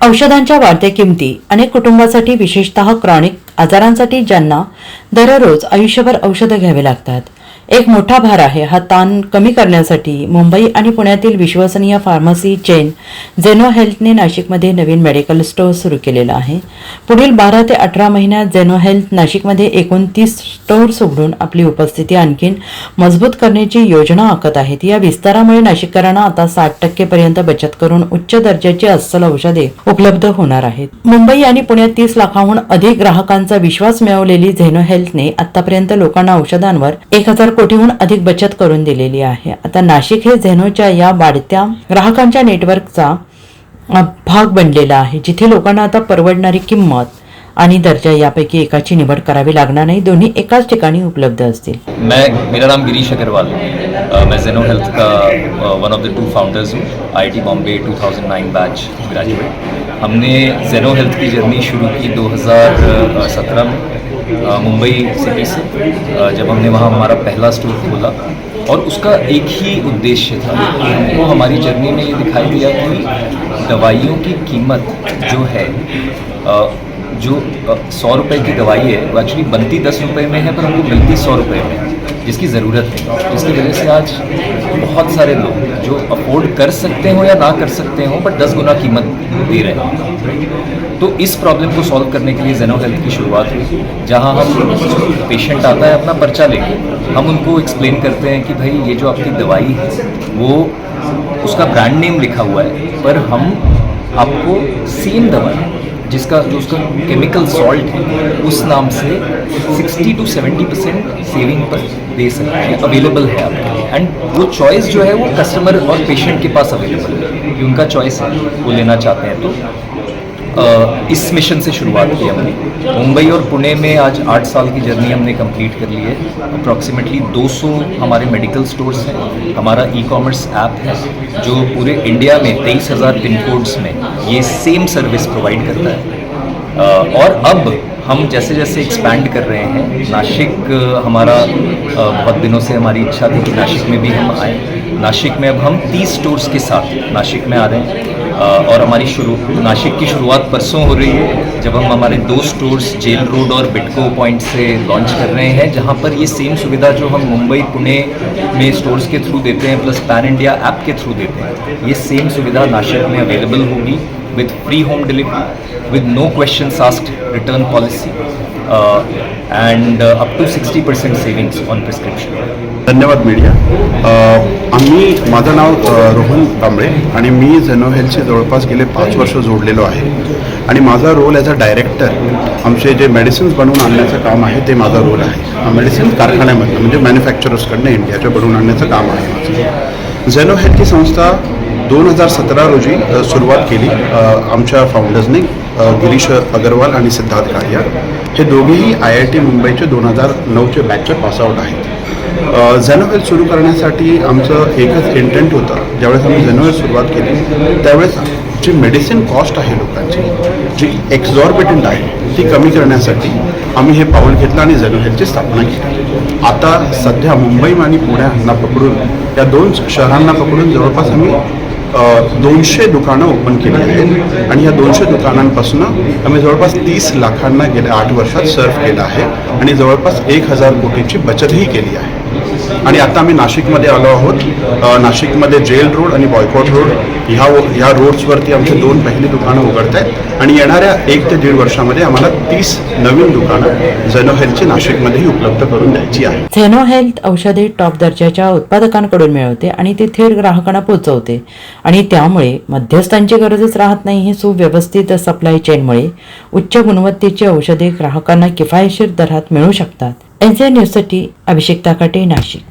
औषधांच्या वाढत्या किमती अनेक कुटुंबासाठी विशेषतः क्रॉनिक आजारांसाठी ज्यांना दररोज आयुष्यभर औषधं घ्यावी लागतात. एक मोठा भार आहे हा ताण कमी करण्यासाठी मुंबई आणि पुण्यातील विश्वसनीय फार्मसी चेन झेनो हेल्थने नाशिकमध्ये नवीन मेडिकल स्टोअर सुरू केलेला आहे. पुढील बारा ते अठरा महिन्यात झेनो हेल्थ नाशिकमध्ये एकूण तीस टोर सोडून आपली उपस्थिती आणखीन मजबूत करण्याची योजना आखत आहेत. या विस्तारामुळे नाशिककरांना आता साठ टक्केपर्यंत बचत करून उच्च दर्जाची अस्सल औषधे उपलब्ध होणार आहेत. मुंबई आणि पुण्यात तीस लाखाहून अधिक ग्राहकांचा विश्वास मिळवलेली झेनो हेल्थने आतापर्यंत लोकांना औषधांवर एक हजार कोटीहून अधिक बचत करून दिलेली आहे. आता नाशिक हे झेनोच्या या वाढत्या ग्राहकांच्या नेटवर्कचा भाग बनलेला आहे जिथे लोकांना आता परवडणारी किंमत आणि दर्जा यापैकी एकाची निवड करावी लागणार नाही. दोन्ही एकाच ठिकाणी उपलब्ध असतील. मैं, मेरा नाम गिरीश अग्रवाल मैं जेनो हेल्थ का one of the two founders हूँ। I T Bombay 2009 batch graduate हमने जेनो हेल्थ की जर्नी शुरू की 2017 में मुंबई सिटी से जब हमने वहाँ हमारा पहला स्टोर खोला। और उसका एक ही उद्देश्य था हमको हमारी जर्नी में ये दिखाई दिया कि दवाइयों की कीमत जो है जो सौ रुपए की दवाई है, वो एक्चुअली बनती दस रुपए में है, पर हमको मिलती सौ रुपए में, जिसकी ज़रूरत है। जिसकी वजह से आज बहुत सारे लोग जो अफोर्ड कर सकते हो या ना कर सकते हो बट दस गुना कीमत दे रहे हैं। तो इस प्रॉब्लम को सॉल्व करने के लिए जेनो हेल्थ की शुरुआत हुई, जहाँ हम पेशेंट आता है अपना पर्चा लेके। हम उनको एक्सप्लेन करते हैं कि भाई, ये जो आपकी दवाई है, वो, उसका ब्रांड नेम लिखा हुआ है, पर हम आपको सेम दवाई जिसका जो उसका केमिकल सॉल्ट है, उस नाम से 60 टू 70 परसेंट सेविंग पर दे सकते हैं अवेलेबल है आपके लिए। एंड वो चॉइस जो है वो कस्टमर और पेशेंट के पास अवेलेबल है उनका चॉइस है, वो लेना चाहते हैं तो। इस मिशन से शुरुआत की हमने। मुंबई और पुणे में आज आठ साल की जर्नी हमने कंप्लीट कर ली है। अप्रॉक्सीमेटली 200 हमारे मेडिकल स्टोर्स हैं, हमारा ई कॉमर्स ऐप है, जो पूरे इंडिया में तेईस हज़ार पिन कोड्स में ये सेम सर्विस प्रोवाइड करता है। और अब हम जैसे जैसे एक्सपैंड कर रहे हैं नासिक हमारा बहुत दिनों से हमारी इच्छा थी कि नासिक में भी हम आए। नासिक में अब हम 30 स्टोर्स के साथ नासिक में आ रहे हैं। और हमारी शुरू नाशिक की शुरुआत परसों हो रही है जब हम हमारे दो स्टोर्स जेल रोड और बिटको पॉइंट से लॉन्च कर रहे हैं जहाँ पर ये सेम सुविधा जो हम मुंबई पुणे में स्टोर्स के थ्रू देते हैं प्लस पैन इंडिया ऐप के थ्रू देते हैं ये सेम सुविधा नाशिक में अवेलेबल होगी with free home delivery with no question asked return policy, uh, and uh, up to 60% savings on prescription. धन्यवाद मीडिया. आम्ही माझं नाव रोहन कांबळे आणि मी झेनो हेल्थशी जवळपास गेले पाच वर्ष जोडलेलो आहे. आणि माझा रोल ॲज अ डायरेक्टर आमचे जे मेडिसिन्स बनवून आणण्याचं काम आहे ते माझा रोल आहे. मेडिसिन कारखान्यामधनं म्हणजे मॅन्युफॅक्चरर्सकडनं इंडियाच्या बनवून आणण्याचं काम आहे माझं. झेनो हेल्थ ही संस्था दोन हजार सतरा रोजी सुरुवात केली आमच्या फाउंडर्सने गिरीश अगरवाल आणि सिद्धार्थ कारिया. हे दोघेही आय आय टी मुंबईचे दोन हजार नऊचे बॅचचे पासआउट आहेत. झेनोवेल सुरू करण्यासाठी आमचं एकच इंटेंट होतं. ज्यावेळेस आम्ही झेनोवेल सुरुवात केली त्यावेळेस जी मेडिसिन कॉस्ट आहे लोकांची जी एक्झॉर्बिटंट आहे ती कमी करण्यासाठी आम्ही हे पाऊल घेतलं आणि झेनोवेलची स्थापना केली. आता सध्या मुंबई आणि पुण्यांना पकडून या दोन शहरांना पकडून जवळपास आम्ही दोनशे दुकानं ओपन केली आहेत. आणि या दोनशे दुकानांपासून आम्ही जवळपास तीस लाखांना गेल्या आठ वर्षात सर्व केलं आहे. आणि जवळपास एक हजार कोटीची बचतही केली आहे. आणि आता आम्ही नाशिकमध्ये आलो आहोत. नाशिकमध्ये जेल रोड आणि बॉयकॉट रोड ह्या ह्या रोड्सवरती आमचे दोन पहिली दुकानं उघडत आहेत आणि येणाऱ्या एक ते दीड वर्षामध्ये आम्हाला तीस नवीन दुकानं झेनो हेल्थची नाशिकमध्येही उपलब्ध करून द्यायची आहे झेनो हेल्थ औषधे टॉप दर्जाच्या उत्पादकांकडून मिळवते आणि ते थेट ग्राहकांना पोहोचवते आणि त्यामुळे मध्यस्थांची गरजच राहत नाही. हे सुव्यवस्थित सप्लाय चेनमुळे उच्च गुणवत्तेची औषधे ग्राहकांना किफायतशीर दरात मिळू शकतात. एन न्यूजसाठी अभिषेक ताकाटे नाशिक.